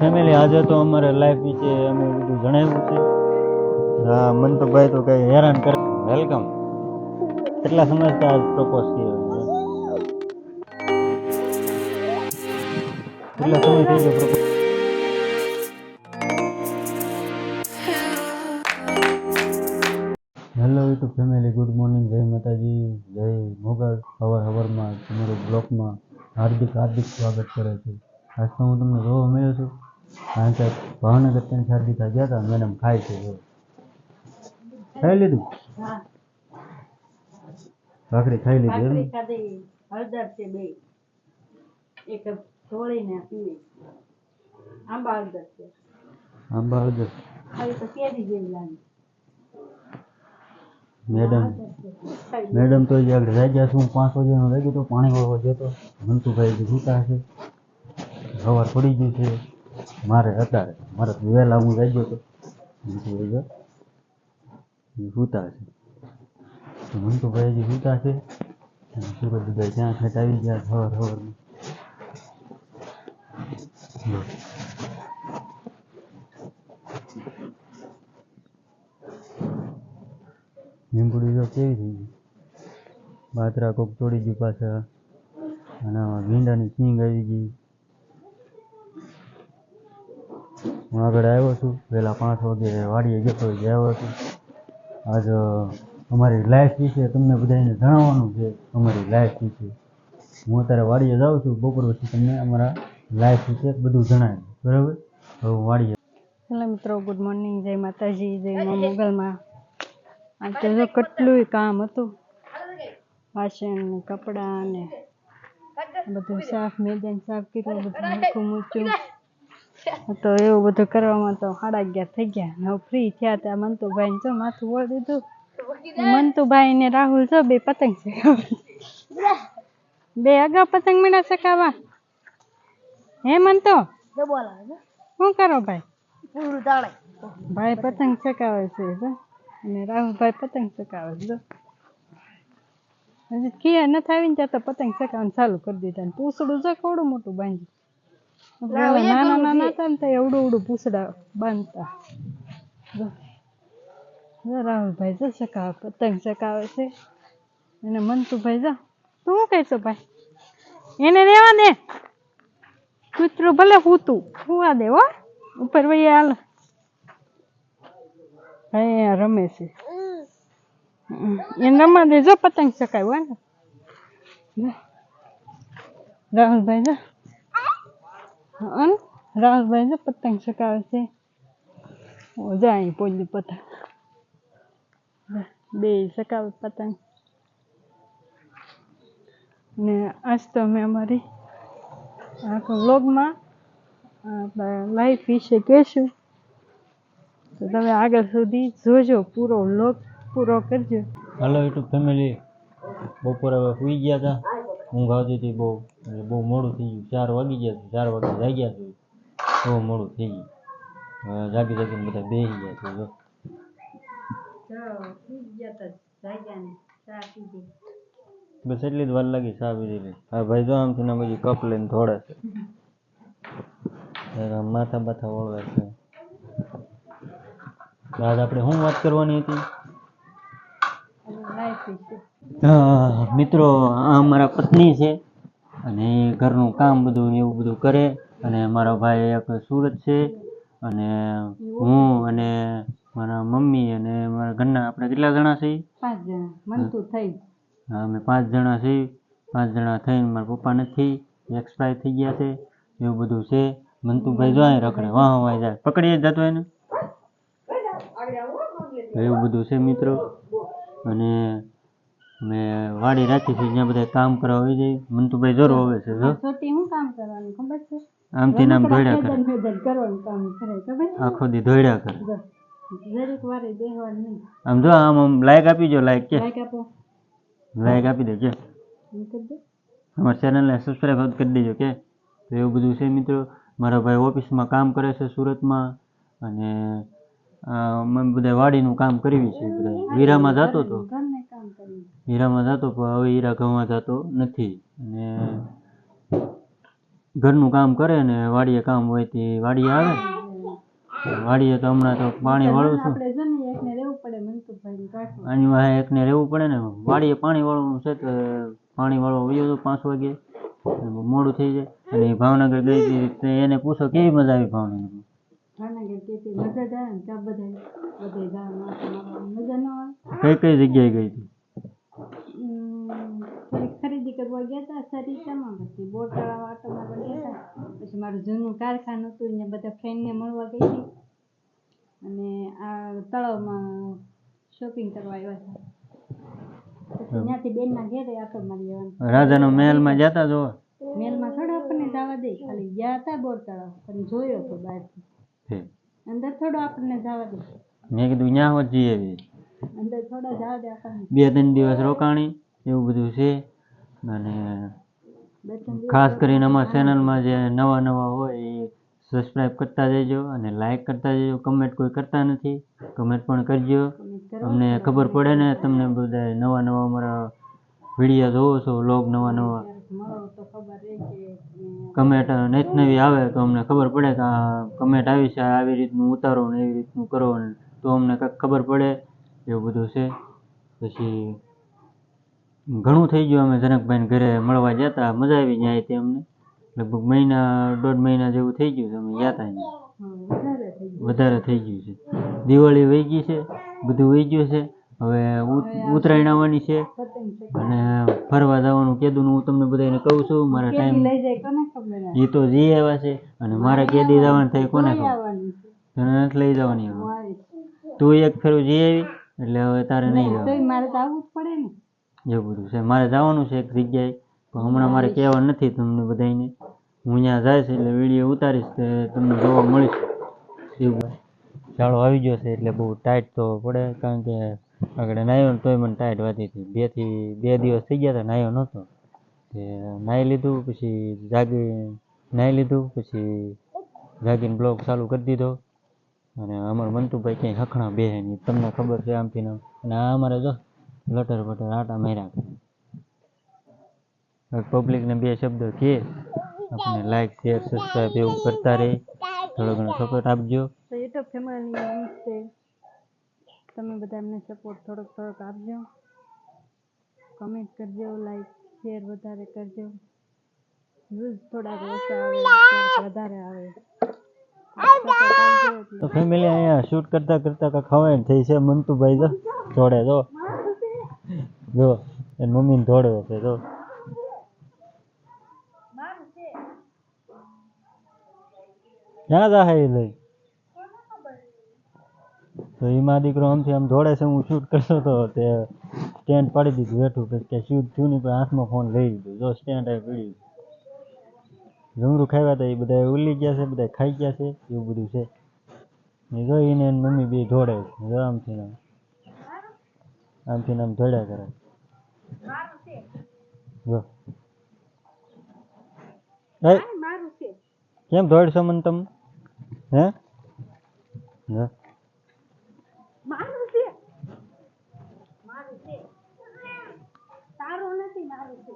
Family આજે તો અમારે લાઈફ વિશે અમે બધું જણાવ્યું છે. હા મનતભાઈ તો કઈ હેરાન કરે. વેલકમ કેટલા સમજતા આજ પ્રપોઝ કર્યો કેટલા સમય થઈ ગયો propose hello YouTube family good morning જય માતાજી જય મોગલ સવાર હવારમાં તમારું બ્લોકમાં હાર્દિક હાર્દિક સ્વાગત કરે છે. આજ તો હું તમને જોવા મળ્યો છું. કારણ કે ભાવનગર ત્યાં શારદીતા ગયા હતા મેડમ ખાય છે ખાઈ લીધું? ભાખરી ખાઈ લીધી હળદર છે બે. એક ધોળીને પીવે. આંબા હળદર છે. આંબા હળદર? ખાલી તો કેરી જેવી લાગે. મેડમ હળદર છે. ખાઈ લે. મેડમ તો જે આગળ રાગ્યા છું પાંચ વાગ્યાનો લાગ્યો તો પાણી વાળવા જતો. મંતુભાઈ ભૂતા છે. સવાર પડી ગયું છે. મારે અત્યારે, મારે તો વહેલા હું રાગ્યો હતો મંતુભાઈ જો એ સૂતા છે. તો મંતુભાઈ જે સૂતા છે. અને સુરજભાઈ ત્યાં ખેટ આવી ગયા સવાર સવારમાં જો. લીંબુડી જો કેવી થઈ ગઈ? બાતરા કોક તોડી ગયું પાછા. અને આમાં ભીંડાની સિંગ આવી ગઈ. હું આગળ આવ્યો છું. પહેલાં પાંચ વાગે વાડીએ હોય આવ્યો છું. આજ અમારી લાઈફ વિશે તમને બધાને જણાવવાનું છે અમારી લાઈફ વિશે. હું અત્યારે વાડીએ જાઉં છું. બપોર પછી તમને અમારા લાઈફ વિશે બધું જણાવ્યું બરાબર? હવે વાડીએ હેલો મિત્રો, ગુડ મોર્નિંગ. જય માતાજી, જય મોગલમાં. આજે તો કેટલું કામ હતું. વાસણ ને કપડાં ને બધું સાફ, મેદાન સાફ કેટલું બધું મૂકું મૂચ્યું તો એવું બધું કરવામાં તો સાડા અગિયાર થઈ ગયા. ફ્રી થયા ત્યાં મંતુભાઈ જો માથું વળી દીધું. મંતુભાઈ ને રાહુલ જો બે પતંગ છે બે અગાઉ પતંગ મીડા શકાવા હે મંતો શું કરો ભાઈ? ભાઈ પતંગ ચકાવે છે અને રાહુલભાઈ પતંગ ચકાવે છે હજી ખીયા નથી આવીને ત્યાં તો પતંગ ચકાવવાનું ચાલુ કરી દીધા. ને પૂછડું કોડું મોટું બાંધ્યું. નાના નાના હતા ને એવડું એવડું પૂછડા બાંધતા રાહુલભાઈ જો પતંગ ચકાવે છે અને મંતુભાઈ જો તું શું કહેશો ભાઈ એને રહેવા દે કૂતરું ભલે હૂતું હુવા દે હો ઉપર વહી હાલ અહીંયા રમે છે. એને રમવા દે જો પતંગ ચકાવ્યો ને રાહુલભાઈ જો હં? રાહુલભાઈ ને પતંગ ચકાવે છે ઓ જો અહીં પોલી પતંગ બે ચકાવે પતંગ ને આજ તો અમે અમારી આખા વ્લોગમાં લાઈફ વિશે કહેશું તો તમે આગળ સુધી જોજો પૂરો વ્લોગ પૂરો કરજો હાલો યુટ્યુબ ફેમિલી બપોરે હવે સુઈ ગયા હતા ઊંઘ આવતી હતી બહુ એટલે બહુ મોડું થઈ ગયું. ચાર વાગી ગયા છે ચાર વાગે જાગ્યા છે. બહુ મોડું થઈ ગયું. હવે જાગી જાગીને બધા બેસી ગયા છે જો. બસ એટલી જ વાર લાગી ચા પીધી. લે હા ભાઈ જો આમથી ના બાજુ કપ લઈને ધોડે છે. જરા માથા બાથા વળવે છે. તો આજ આપણે શું વાત કરવાની હતી? લાઈફ વિશે હા, મિત્રો આ મારા પત્ની છે. અને એ ઘરનું કામ બધું એવું બધું કરે. અને મારો ભાઈ એક સુરત છે. અને હું અને મારા મમ્મી અને મારા ઘરના આપણે કેટલા જણા છીએ? પાંચ જણા. મનતું થઈ હા, અમે પાંચ જણા છીએ. પાંચ જણા થઈને મારા પપ્પા નથી. એક્સપાયર થઈ ગયા છે. એવું બધું છે. મંતુભાઈ જો અહીં રખડે. વાહ વાહ જાય પકડીએ જ જતો એને. એવું બધું છે મિત્રો. અને વાડી રાખી છે જ્યાં બધા કામ કરવા આવી જાય. મંતુભાઈ જોરો આવે છે જો. છોટી હું કામ કરવાનું ખબર છે? આમથી નામ ધોડ્યા કરે. મેદાન મેદાન કરવાનું કામ કરે ખબર આખો દી ધોડ્યા કરે. જરીક વારે નહીં. આમ જો આમ આમ લાઈક આપી જો લાઈક કે. લાઈક આપો. લાઈક આપી દેજો અમારા ચેનલને સબસ્ક્રાઈબ કરી દેજો કે. તો એવું બધું છે મિત્રો. મારા ભાઈ ઓફિસમાં કામ કરે છે સુરતમાં અને મેં બધા વાડીનું કામ કરવી છે બધા વીરામાં જતો હતો. હીરામાં જતો પણ હવે હીરા ઘઉંમાં જતો નથી. અને ઘરનું કામ કરે ને વાડીએ કામ હોય તે વાડીએ આવે. વાડીએ તો હમણાં તો પાણી વાળું છું આની વાહે એકને રહેવું પડે ને. વાડીએ પાણી વાળવાનું છે તો પાણી વાળવા વયો તો પાંચ વાગે. મોડું થઈ જાય. અને ભાવનગર ગઈ હતી તે એને પૂછો કેવી મજા આવી ભાવનગર ભાવનગર કેતી મજા જ આવે ને ત્યાં બધા બધે જવાનું મજા ન આવે. કઈ કઈ જગ્યાએ ગઈ હતી? ખરીદી કરવા ગયા હતા સરિતામાં પછી બોટાળા આટો મારવા ગયા હતા પછી મારું જૂનું કારખાનું હતું ને બધા ફ્રેન્ડને મળવા ગઈ હતી. અને આ તળાવમાં શોપિંગ કરવા આવ્યા હતા ત્યાંથી બેનના ઘેરે આટો મારી જવાનું. રાજાનો મહેલમાં જતા જો? મહેલમાં થોડો આપણને જવા દે ખાલી ગયા હતા તળાવ પણ જોયો તો બહારથી. અંદર થોડો આપણને જવા દે. મેં કીધું ન્યા હોત જઈએ. બે ત્રણ દિવસ રોકાણી એવું બધું છે. અને ખાસ કરીને અમારા ચેનલમાં જે નવા નવા હોય એ સબસ્ક્રાઈબ કરતા જજો અને લાઇક કરતા જજો. કમેન્ટ કોઈ કરતા નથી કમેન્ટ પણ કરજો. અમને ખબર પડે ને તમને બધા નવા નવા અમારા વીડિયો જોવો છો વ્લોગ નવા નવા. કમેન્ટ નેત નવી આવે તો અમને ખબર પડે કે આ કમેન્ટ આવી છે આવી રીતનું ઉતારો ને એવી રીતનું કરો ને તો અમને કંઈક ખબર પડે. એવું બધું છે. પછી ઘણું થઈ ગયું અમે જનકભાઈને ઘરે મળવા ગયા હતા મજા આવી જાય તે અમને. લગભગ મહિના દોઢ મહિના જેવું થઈ ગયું છે અમે ગયા હતા વધારે થઈ ગયું છે. દિવાળી વહી ગઈ છે બધું વહી ગયું છે. હવે ઉત- ઉત્તરાયણ આવવાની છે. અને ફરવા જવાનું કેદું હું તમને બધાને કહું છું. મારા ટાઈમ એ તો જી આવ્યા છે. અને મારે કેદી જવાનું થાય કોને ખબર? તને નથી લઈ જવાની તું એક ફેરું જી આવી. એટલે હવે તારે નહીં જવાનું. મારે તો આવવું જ પડે ને. એવું બધું છે. મારે જવાનું છે એક જગ્યાએ પણ હમણાં મારે કહેવા નથી તમને બધાને હું ત્યાં જઈશ એટલે વીડિયો ઉતારીશ તે તમને જોવા મળીશ. એવું ચાલો આવી ગયો છે એટલે બહુ ટાઈટ તો પડે કારણ કે આગળ નાહ્યો ને તોય મને ટાઈટ વાતી હતી. બેથી બે દિવસ થઈ ગયા હતા નાહ્યો નહોતો. તે નાહી લીધું પછી જાગી નાહી લીધું પછી જાગીને બ્લોગ ચાલુ કરી દીધો. અને અમારા મંતુભાઈ ક્યાંય હખણા બેહે નહીં, તમને ખબર છે આમથી ને આમ. અને આ અમારે જો લટર બટર આટા માર્યા કરે. પબ્લિકને બે શબ્દ કહે આપણે લાઈક શેર સબસ્ક્રાઈબ એવું કરતા રહે. થોડો ઘણો સપોર્ટ આપજો. તો યુટ્યુબ ફેમિલી છે. તમે બધા એમને સપોર્ટ થોડોક થોડોક આપજો. કમેન્ટ કરજો લાઈક શેર વધારે કરજો. વ્યૂઝ થોડાક ઓછા આવે ક્યારેક વધારે આવે. સપોર્ટ આપજો એટલે તો ફેમિલી અહીંયા શૂટ કરતા કરતા કાંઈક ખવાય થઈ છે. મંતુભાઈ જો, જોડે જો. જો, એની મમ્મીને દોડવે છે, જો. ક્યાં જા એ લઈ? તો એમાં દીકરો આમથી આમ દોડે છે, હું શૂટ કરતો હતો તે સ્ટેન્ડ પાડી દીધું બેઠું પછી કે શૂટ થયું નહીં, પણ હાથમાં ફોન લઈ લીધો. જો સ્ટેન્ડ આવી પડ્યું ડુંગરું ખાવ્યા હતા એ બધા ઉલી ગયા છે બધા ખાઈ ગયા છે એવું બધું છે. ને જો એને મમ્મી બે દોડે જો આમથી આમ. આમથી આમ દોડ્યા કરે. જો. કેમ દોડશો મને તમે? હે? હે મારું છે મારું છે તારું નથી મારું છે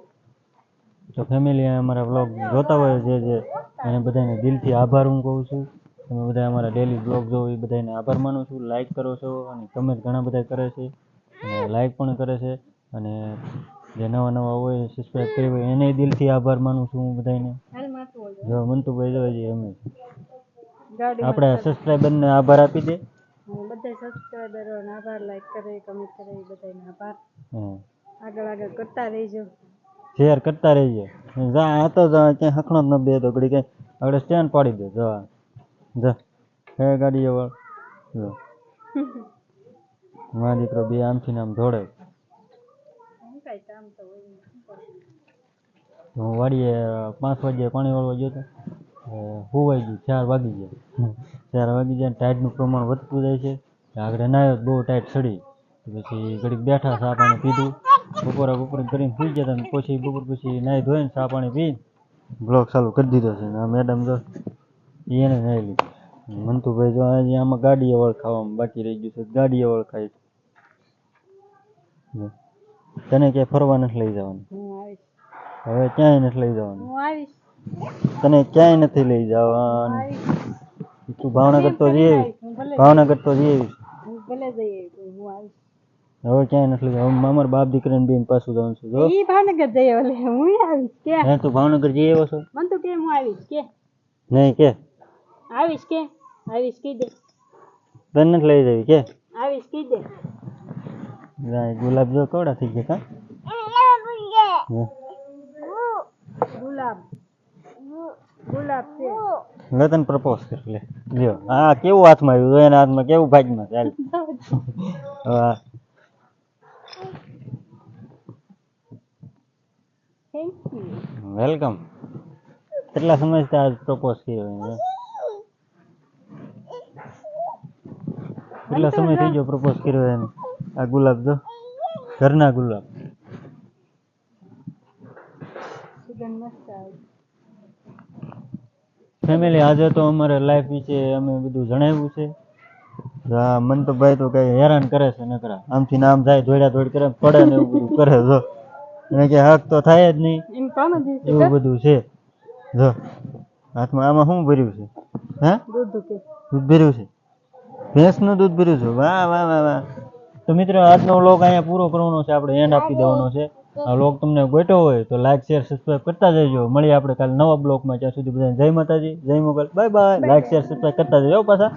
તો ફેમિલી અમારા વ્લોગ જોતા હોય જે જે એને બધાને દિલથી આભાર હું કહું છું. તમે બધા અમારા ડેલી વ્લોગ જોવો એ બધાને આભાર માનું છું. લાઇક કરો છો અને કમેન્ટ ઘણા બધા કરે છે. અને લાઇક પણ કરે છે. અને જે નવા નવા હોય સબસ્ક્રાઈબ કરી હોય એને દિલથી આભાર માનું છું હું બધાને. જો મંતુભાઈ જો હજી અમે. આપણે સબસ્ક્રાઈબરને આભાર આપી દે. બધા સબસ્ક્રાઈબરોને આભાર લાઈક કરે કમેન્ટ કરે એ બધાને આભાર. આગળ આગળ કરતા રહેજો. શેર કરતા રહીએ. જા, આ તો ક્યાંય હખણો જ ન બે તો ઘડી ક્યાંય આપણે સ્ટેન્ડ પાડી દે, જો. હે ગાડી વાળ જો. મારા દીકરો બે આમથી આમ ધોડે હું વાડીએ પાંચ વાગે પાણી વાળવા ગયો તો હોવાઈ ગયું, ચાર વાગી ગયા. ચાર વાગી જાય ટાઈટનું પ્રમાણ વધતું જાય છે. આગળ નાયો બહુ ટાઈટ ચડી પછી ઘડીક બેઠા ચા પાણી પીધું. બપોરે બપોરે કરીને સુઈ ગયા હતા પછી બપોર પછી નાહી ધોઈને ચા પાણી પી બ્લોક ચાલુ કરી દીધો છે. આ મેડમ જો એને નાહી લીધું. મંતુભાઈ જો આજે આમાં ગાડીએ વળખાવામાં બાકી રહી ગયું છે. ગાડીએ વળખાય છે. તને ક્યાંય ફરવા નથી લઈ જવાનું? હવે ક્યાંય નથી લઈ જવાનું? તને ક્યાંય નથી લઈ જવાનું? તું ભાવનગર તો જઈ ભાવનગર તો જઈ ભલે જઈએ હું આવીશ. હવે ક્યાંય નથી લઈ જવાનું હવે અમારા બાપ દીકરાને બેન પાછું જવાનું છે. જો. ઈ ભાવનગર જઈએ ઓલે હું આવીશ. કે. હે તું ભાવનગર જઈ આવ્યો છો? મન તો કે હું આવીશ? કે. નહીં કે. આવીશ કે. આવીશ કી દે. તને નથી લઈ જવી કે? આવીશ કી દે. જાય ગુલાબ જો કેવડા થઈ ગયા કા? હે. ગુલાબ. ગુલાબ છે. લે તને પ્રપોઝ કર લે. લ્યો. હા કેવું હાથમાં આવ્યું? જો એના હાથમાં કેવું ભાગમાં ચાલ. હવે થેન્ક યુ વેલકમ કેટલા સમયથી આજ પ્રપોઝ કર્યો કેટલા સમય થઈ ગયો પ્રપોઝ કર્યો એને આ ગુલાબ જો. ઘરના ગુલાબ. ફેમિલી આજે તો અમારે લાઈફ વિશે અમે બધું જણાવ્યું છે. મન તો ભાઈ તો કઈ હેરાન કરે છે નકરા. આમથી નામ આમ જાય દોડ્યા દોડ કરે પડે ને એવું બધું કરે જો એને કે હક તો થાય જ નહીં. એવું બધું છે. જો હાથમાં આમાં શું ભર્યું છે? હા? દૂધ ભર્યું છે? ભેંસનું દૂધ ભર્યું છે? વાહ વાહ વાહ વાહ. તો મિત્રો આજનો વ્લોગ અહીંયા પૂરો કરવાનો છે. આપણે એન્ડ આપી દેવાનો છે. આ વ્લોગ તમને ગોટો હોય તો લાઈક શેર સબસ્ક્રાઈબ કરતા જજો. મળીએ આપણે કાલે નવા બ્લોગમાં ત્યાં સુધી બધાને જય માતાજી જય Mogal. Bye bye like share subscribe કરતા જજો પાછા.